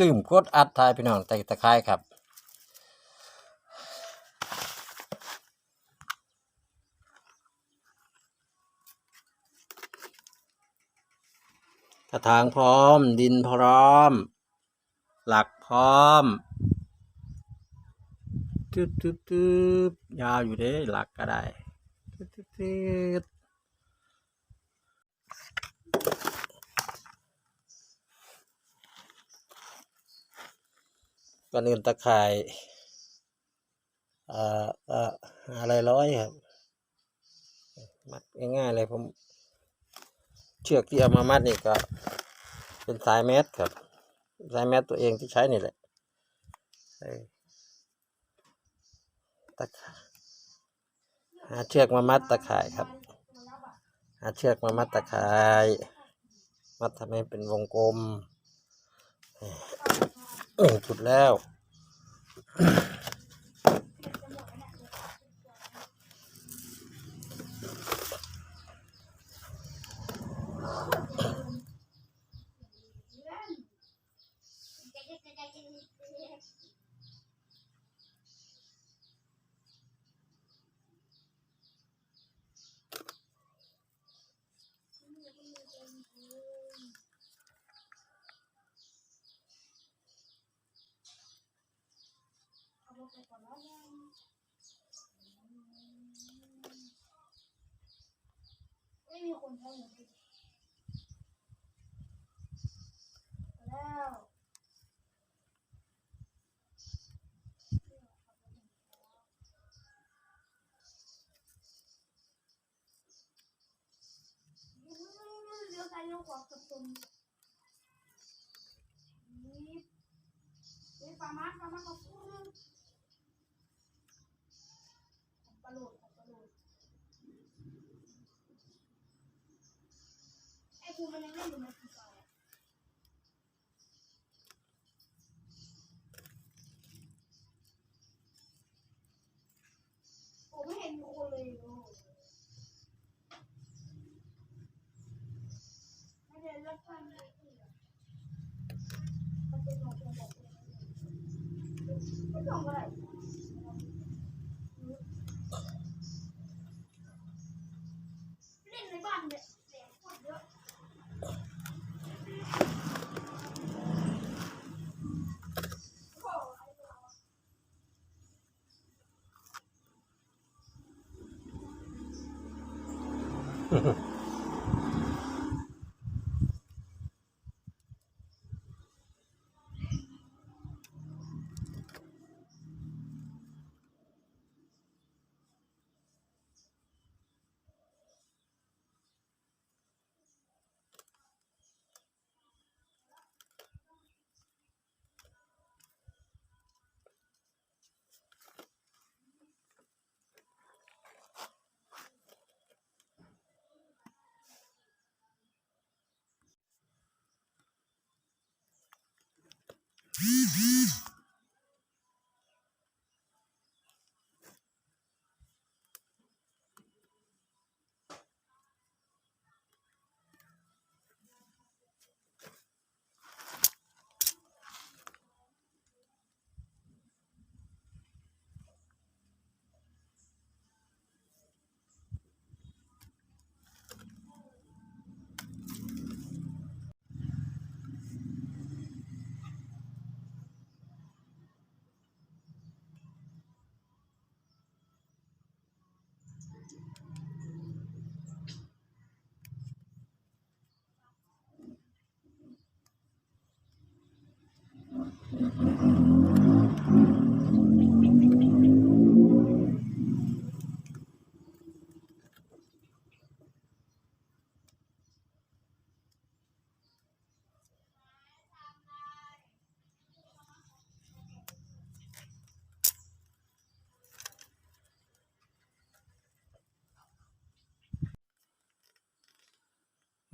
ลืมกดอัดทายพี่น้องใส่ตะไคร้ครับกระถางพร้อม ดินพร้อม หลักพร้อมตึ๊ดตึ๊ดตึ๊ยาวอยู่เด้หลักก็ได้ตึ๊ดตึ๊ดตึ๊ด ก่อนอื่นตะข่ายเอ่อเอ่ออะไรร้อยครับ มัดง่ายๆเลยผม เชือกที่เอามามัดนี่ก็ เป็นสายแมสครับ สายแมสตัวเองที่ใช้นี่แหละตะข่ายหาเชือกมามัดตะข่ายครับ หาเชือกมามัดตะข่าย มัดทำให้เป็นวงกลม เออนกันแล้ว เลี้ยวซ้ายเลี้ยวขวาสับสนนี่เฮ้ยปลามาปลามาเขาพูด ปลาโลดปลาโลดไอ้ภูมิมันยังเล่นอยู่ในฟีไฟร์อไม่เห็นคนเลยโอ้ไม่ได้รับการเลยอีกอะมันเป็นของตัวบอกเลยไม่ส่งอะไร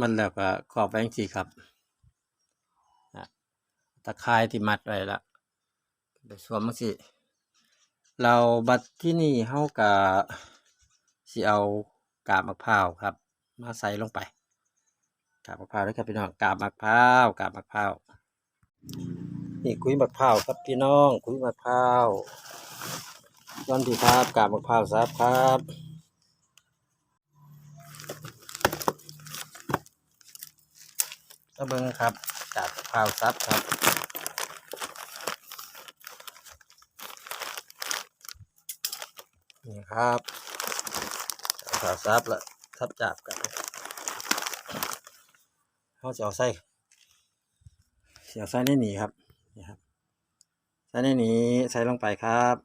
มันแล้วก็ขอบแบงสีครับตะข่ายที่มัดไว้ละเดี๋ยวสวมมันสิเราบัดที่นี่เฮากะสิเอากาบมะพร้าวครับ มาใส่ลงไป กาบมะพร้าวด้วยครับพี่น้องกาบมะพร้าวกาบมะพร้าวนี่คุยมะพร้าวครับพี่น้องคุยมะพร้าวย้อนพี่ครับกาบมะพร้าวซับครับ ก็เบิ้งครับกาบพาวซับครับนี่ครับพาวซับแล้วทับจับกันเขาจะเอาใส่เสียใส่ในนี่ครับนี่ครับใส่ในนี้ใส่ลงไปครับ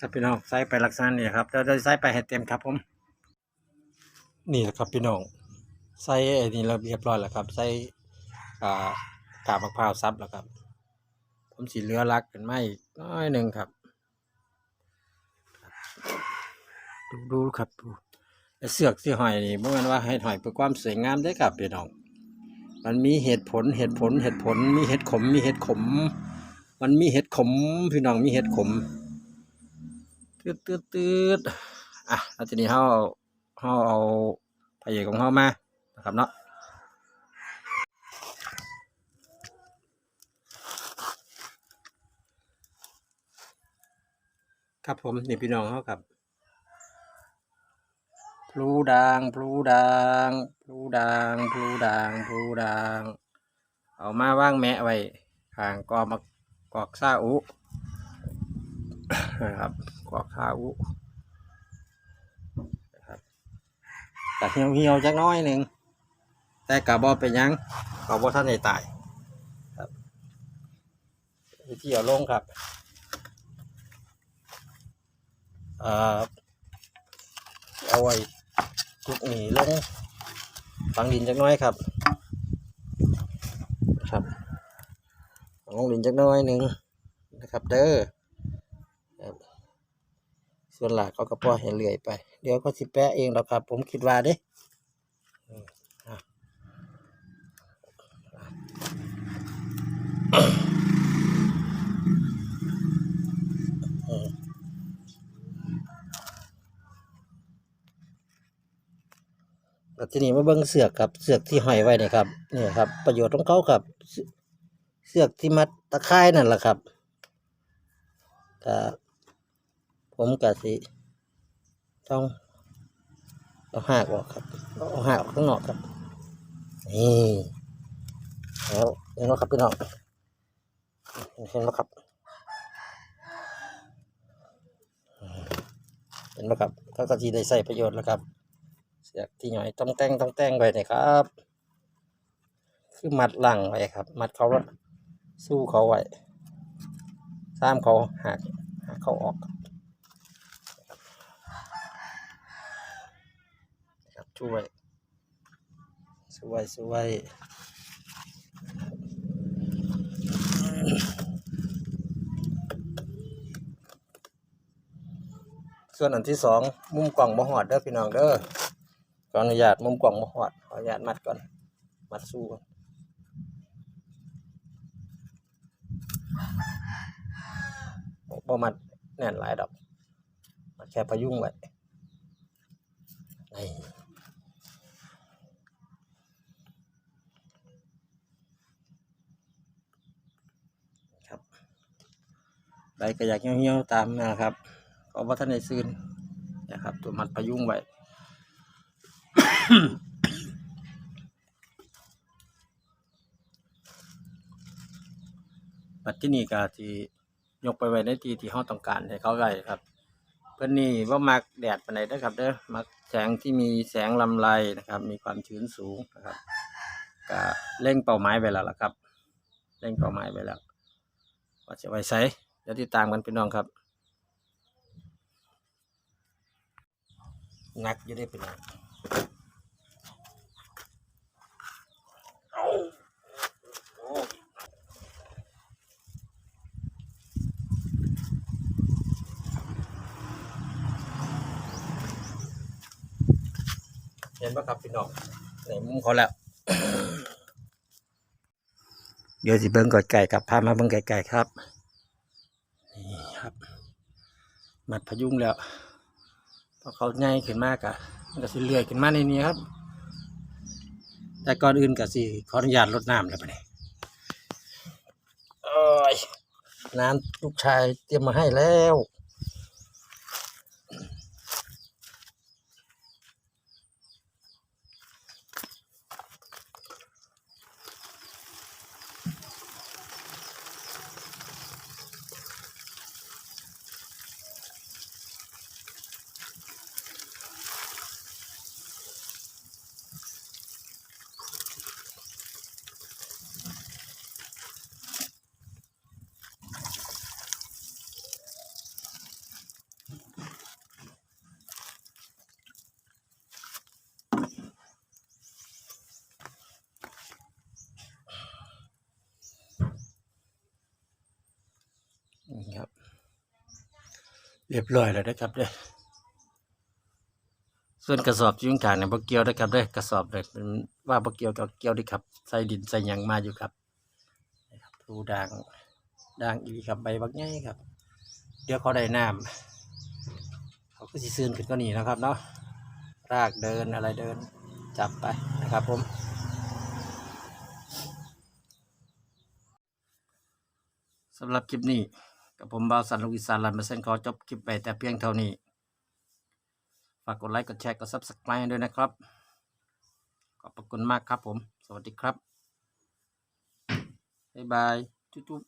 ครับพี่น้องใส่ไปลักษณะนี้ครับเราจะใส่ไปให้เต็มครับผม นี่แหละครับพี่น้องใส่ไอ้นี่เราเรียบร้อยแล้วครับใส่อ่ากาบมะพร้าวซับแล้วครับ ผมสีเหลือรักเป็นไม้น้อยหนึ่งครับ ดูดูครับดูเสือกที่หอยนี่เมื่อวันว่าให้หอยเพื่อความสวยงามได้ครับพี่น้อง มันมีเหตุผลเหตุผลเหตุผลมีเหตุขมมีเหตุขม มันมีเห็ดขมพี่น้องมีเห็ดขม ตืดตืดตืดอะแล้วทีนี้เขาเอาเขาเอาพระเอกของเขามานะครับเนาะครับผมนี่พี่น้องเขาครับพลูด่างพลูด่างพลูด่างพลูด่างพลูด่างเอามาว่างแมะไว้ข้างกอมากอกซาอุ นะครับกอกซาอุนะครับแต่เหี่ยวเหี่ยวๆจักน้อยหนึ่งแต่กระบอเป็นยังกระบอท่านในตายครับวิธีเอาลงครับเอ่อเอาไว้จุกหนีลงฝังดินจักน้อยครับ ครับฝังลงดินจักน้อยหนึ่งนะครับเด้อ ส่วนหลักเขาก็ปล่อยให้เลื่อยไป เดี๋ยวก็สิแปะเองแล้วครับ ผมคิดว่าเด้อืมอะอืมแล้วทีนี้มาเบิ่งเสือกครับเสือกที่ห้อยไว้เนี่ยครับนี่ครับ ประโยชน์ของเขาครับ เสือกที่มัดตะไคร่นั่นแหละครับก็ ผมก็สิต้องเอาหากออกครับเอาหากออกข้างนอกครับนี่แล้วเห็นไหมครับพี่น้องเห็นไหมครับเห็นไหมครับเขาก็จะได้ใส่ประโยชน์แล้วครับ เสียกที่หน่อยต้องแต่งต้องแต่งไว้นี่ครับคือมัดหลังไว้ครับ มัดเขาแล้วสู้เขาไว้ซ้ำเขาหักหักเขาออกครับ ช่วย สวยสวยส่วนอันที่สองมุมกล่องบ่หอดเด้อพี่น้องเด้อขออนุญาตมุมกล่องบ่หอดขออนุญาตมัดก่อน มัดสู้ก่อนบ่มัดแน่นหลายดอกมัดแค่พยุงไว้นี่ครับ ใบก็อยากเหี่ยวๆตามนะครับขอว่าท่านในซื้นนะครับ ตัวมัดพยุงไว้บัดที่นี่ก็ที่ยกไปไว้ในที่ที่เขาต้องการให้เขาได้ครับ เพื่อนนี่ว่ามักแดดปานใดเด้อครับเด้อมักแสงที่มีแสงลำไรนะครับ มีความชื้นสูงนะครับก็เร่งเป้าหมายไปแล้วล่ะครับ เร่งเป้าหมายไปแล้วว่าจะไว้ใส่ ดี๋ยวติดตามกันพี่น้องครับนักอยู่ได้พี่น้องเห็นปะครับพี่น้องในมุมเขาแล้ว เดี๋ยวสิเบิ้งกอดไก่ครับพามาเบิ้งไก่ๆครับนี่ครับ มัดพยุงแล้วพอเขาใหญ่ขึ้นมากอะมันก็สิเลื่อยขึ้นมาในนี้ครับ แต่ก่อนอื่นก็สิขออนุญาตลดน้ำแล้วไปเลยโอ้ยน้ำลูกชายเตรียมมาให้แล้ว เรียบร้อยแล้วนะครับเด้ส่วนกระสอบที่ยุ่งขางเนี่ยบ่เกี่ยวนะครับเด้กระสอบเนี่ยเป็นว่าบ่เกี่ยวกับเกี่ยวด้ครับใส่ดินใส่หยังมาอยู่ครับนะครับรูด่างด่างอีหลีครับใบบักใหญ่ครับ เดี๋ยวเขาได้น้ำเขาก็สิซื่นขึ้นก็หนีนะครับเนาะรากเดินอะไรเดินจับไปนะครับผมสำหรับคลิปนี้ กับผมบ่าวสันลูกอีสานลันมาเส้นขอจบคลิปไปแต่เพียงเท่านี้ ฝากกดไลค์กดแชร์กดซับสไคร b e ด้วยนะครับ ขอบพระคุณมากครับผม สวัสดีครับ บ๊ายบาย จุ๊บ